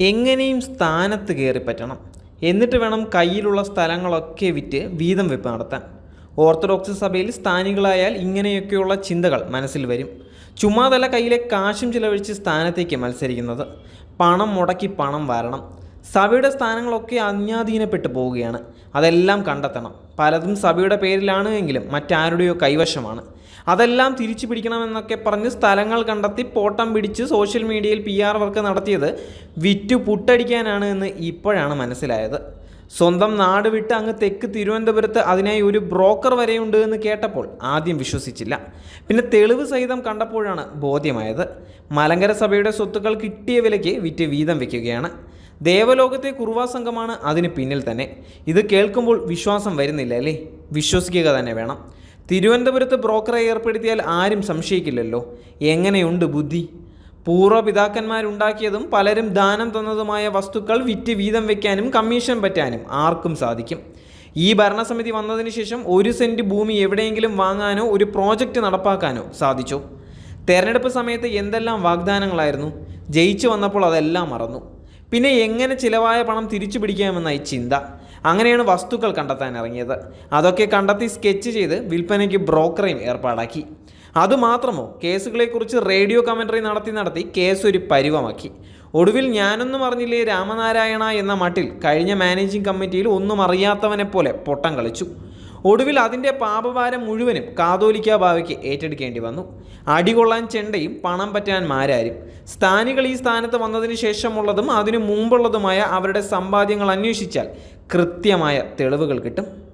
എങ്ങനെയും സ്ഥാനത്ത് കയറി പറ്റണം. എന്നിട്ട് വേണം കയ്യിലുള്ള സ്ഥലങ്ങളൊക്കെ വിറ്റ് വീതം വെപ്പ് നടത്താൻ. ഓർത്തഡോക്സ് സഭയിൽ സ്ഥാനികളായാൽ ഇങ്ങനെയൊക്കെയുള്ള ചിന്തകൾ മനസ്സിൽ വരും. ചുമ്മാതല്ല കയ്യിലെ കാശും ചിലവഴിച്ച് സ്ഥാനത്തേക്ക് മത്സരിക്കുന്നത്. പണം മുടക്കി പണം വരണം. സഭയുടെ സ്ഥാനങ്ങളൊക്കെ അന്യാധീനപ്പെട്ടു പോവുകയാണ്. അതെല്ലാം കണ്ടെത്തണം. പലതും സഭയുടെ പേരിലാണ് എങ്കിലും മറ്റാരുടെയോ കൈവശമാണ്. അതെല്ലാം തിരിച്ചു പിടിക്കണമെന്നൊക്കെ പറഞ്ഞ് സ്ഥലങ്ങൾ കണ്ടെത്തി പോട്ടം പിടിച്ച് സോഷ്യൽ മീഡിയയിൽ പി ആർ വർക്ക് നടത്തിയത് വിറ്റു പുട്ടടിക്കാനാണ് എന്ന് ഇപ്പോഴാണ് മനസ്സിലായത്. സ്വന്തം നാട് വിട്ട് അങ്ങ് തെക്ക് തിരുവനന്തപുരത്ത് അതിനായി ഒരു ബ്രോക്കർ വരെയുണ്ട് എന്ന് കേട്ടപ്പോൾ ആദ്യം വിശ്വസിച്ചില്ല. പിന്നെ തെളിവ് സഹിതം കണ്ടപ്പോഴാണ് ബോധ്യമായത്. മലങ്കര സഭയുടെ സ്വത്തുക്കൾ കിട്ടിയ വിലയ്ക്ക് വിറ്റ് വീതം വയ്ക്കുകയാണ് ദേവലോകത്തെ കുറുവാ സംഘമാണ് അതിന് പിന്നിൽ തന്നെ. ഇത് കേൾക്കുമ്പോൾ വിശ്വാസം വരുന്നില്ല അല്ലേ? വിശ്വസിക്കുക തന്നെ വേണം. തിരുവനന്തപുരത്ത് ബ്രോക്കറെ ഏർപ്പെടുത്തിയാൽ ആരും സംശയിക്കില്ലല്ലോ. എങ്ങനെയുണ്ട് ബുദ്ധി? പൂർവപിതാക്കന്മാരുണ്ടാക്കിയതും പലരും ദാനം തന്നതുമായ വസ്തുക്കൾ വിറ്റ് വീതം വയ്ക്കാനും കമ്മീഷൻ പറ്റാനും ആർക്കും സാധിക്കും. ഈ ഭരണസമിതി വന്നതിന് ശേഷം ഒരു സെന്റ് ഭൂമി എവിടെയെങ്കിലും വാങ്ങാനോ ഒരു പ്രോജക്റ്റ് നടപ്പാക്കാനോ സാധിച്ചു. തെരഞ്ഞെടുപ്പ് സമയത്ത് എന്തെല്ലാം വാഗ്ദാനങ്ങളായിരുന്നു? ജയിച്ചു വന്നപ്പോൾ അതെല്ലാം മറന്നു. പിന്നെ എങ്ങനെ ചിലവായ പണം തിരിച്ചു പിടിക്കാമെന്നായി ചിന്ത. അങ്ങനെയാണ് വസ്തുക്കൾ കണ്ടെത്താൻ ഇറങ്ങിയത്. അതൊക്കെ കണ്ടെത്തി സ്കെച്ച് ചെയ്ത് വിൽപ്പനയ്ക്ക് ബ്രോക്കറേയും ഏർപ്പാടാക്കി. അതുമാത്രമോ കേസുകളെക്കുറിച്ച് റേഡിയോ കമന്ററി നടത്തി നടത്തി കേസ് ഒരു പരുവമാക്കി. ഒടുവിൽ ഞാനൊന്നും അറിഞ്ഞില്ലേ രാമനാരായണ എന്ന മട്ടിൽ കഴിഞ്ഞ മാനേജിംഗ് കമ്മിറ്റിയിൽ ഒന്നും അറിയാത്തവനെ പോലെ പൊട്ടം കളിച്ചു. ഒടുവിൽ അതിന്റെ പാപഭാരം മുഴുവനും കാതോലിക്ക ബാവയ്ക്ക് ഏറ്റെടുക്കേണ്ടി വന്നു. അടികൊള്ളാൻ ചെണ്ടയും പണം പറ്റാൻ മാരാരും. സ്ഥാനികൾ ഈ സ്ഥാനത്ത് വന്നതിന് ശേഷമുള്ളതും അതിനു മുമ്പുള്ളതുമായ അവരുടെ സമ്പാദ്യങ്ങൾ അന്വേഷിച്ചാൽ കൃത്യമായ തെളിവുകൾ കിട്ടും.